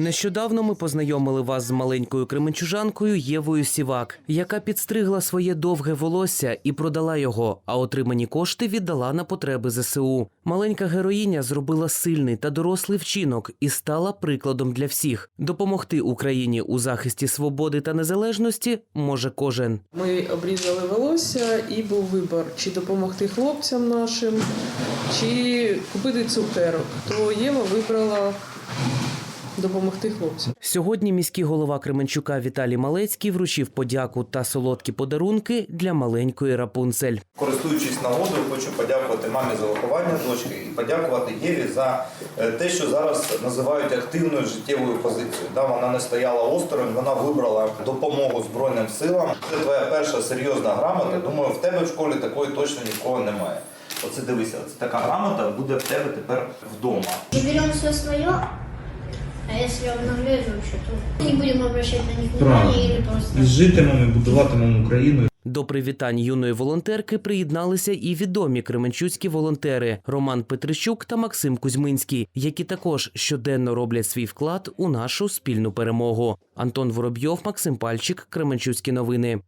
Нещодавно ми познайомили вас з маленькою кременчужанкою Євою Сівак, яка підстригла своє довге волосся і продала його, а отримані кошти віддала на потреби ЗСУ. Маленька героїня зробила сильний та дорослий вчинок і стала прикладом для всіх. Допомогти Україні у захисті свободи та незалежності може кожен. Ми обрізали волосся і був вибір, чи допомогти хлопцям нашим, чи купити цукерок. То Єва вибрала допомогти хлопцям. Сьогодні міський голова Кременчука Віталій Малецький вручив подяку та солодкі подарунки для маленької Рапунцель. Користуючись нагодою, хочу подякувати мамі за виховання дочки і подякувати Єві за е, те, що зараз називають активною життєвою позицією. Да, вона не стояла осторонь, вона вибрала допомогу Збройним силам. Це твоя перша серйозна грамота. Думаю, в тебе в школі такої точно нікого немає. Оце дивися, це така грамота буде в тебе тепер вдома. И берем все свое, а если он вообще, то не будем обращать на них Правильно. внимания или просто... І житимемо, і будуватимемо Україну. До привітань юної волонтерки приєдналися і відомі кременчуцькі волонтери Роман Петрищук та Максим Кузьминський, які також щоденно роблять свій вклад у нашу спільну перемогу. Антон Воробйов, Максим Пальчик, Кременчуцькі новини.